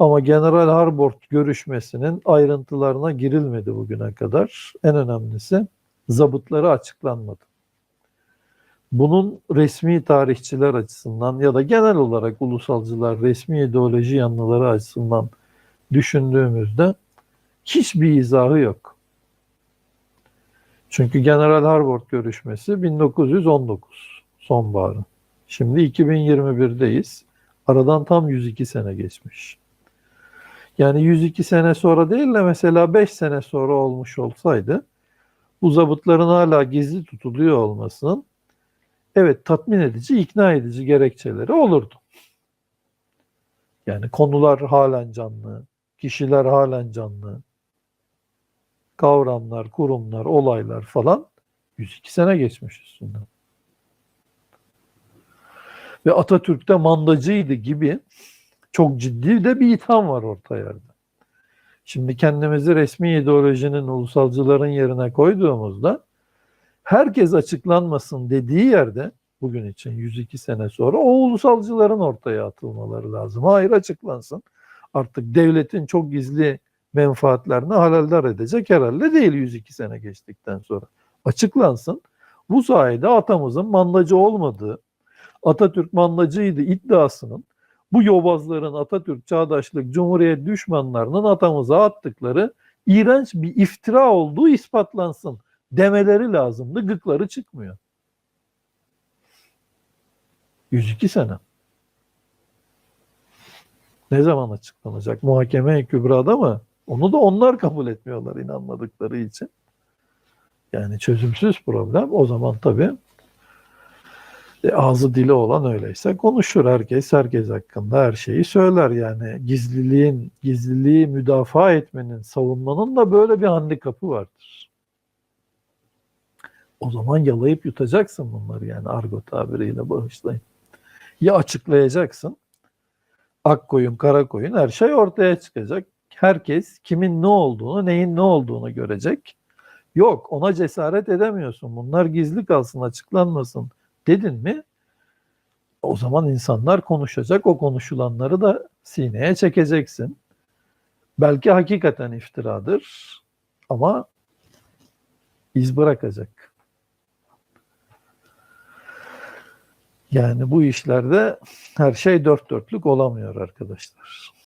Ama General Harbord görüşmesinin ayrıntılarına girilmedi bugüne kadar. En önemlisi zabıtları açıklanmadı. Bunun resmi tarihçiler açısından ya da genel olarak ulusalcılar, resmi ideoloji yanlıları açısından düşündüğümüzde hiçbir izahı yok. Çünkü General Harbord görüşmesi 1919 sonbaharı. Şimdi 2021'deyiz. Aradan tam 102 sene geçmiş. Yani 102 sene sonra değil de mesela 5 sene sonra olmuş olsaydı bu zabıtların hala gizli tutuluyor olmasının evet tatmin edici, ikna edici gerekçeleri olurdu. Yani konular halen canlı, kişiler halen canlı, kavramlar, kurumlar, olaylar falan 102 sene geçmiş üstünden. Ve Atatürk'te mandacıydı gibi çok ciddi de bir itham var orta yerde. Şimdi kendimizi resmi ideolojinin, ulusalcıların yerine koyduğumuzda herkes açıklanmasın dediği yerde bugün için 102 sene sonra o ulusalcıların ortaya atılmaları lazım. Hayır açıklansın. Artık devletin çok gizli menfaatlerini halaldar edecek herhalde değil 102 sene geçtikten sonra. Açıklansın. Bu sayede atamızın mandacı olmadığı, Atatürk mandacıydı iddiasının bu yobazların Atatürk çağdaşlık cumhuriyet düşmanlarının atamıza attıkları iğrenç bir iftira olduğu ispatlansın demeleri lazımdı. Gıkları çıkmıyor. 102 sene. Ne zaman açıklanacak? Muhakeme-i Kübra'da mı? Onu da onlar kabul etmiyorlar inanmadıkları için. Yani çözümsüz problem. O zaman tabii e, ağzı dili olan öyleyse konuşur herkes herkes hakkında her şeyi söyler yani gizliliğin gizliliği müdafaa etmenin savunmanın da böyle bir handikapı vardır. O zaman yalayıp yutacaksın bunları yani argo tabiriyle bağışlayın. Ya açıklayacaksın ak koyun kara koyun her şey ortaya çıkacak. Herkes kimin ne olduğunu neyin ne olduğunu görecek. Yok ona cesaret edemiyorsun bunlar gizli kalsın açıklanmasın dedin mi o zaman insanlar konuşacak. O konuşulanları da sineye çekeceksin. Belki hakikaten iftiradır ama iz bırakacak. Yani bu işlerde her şey dört dörtlük olamıyor arkadaşlar.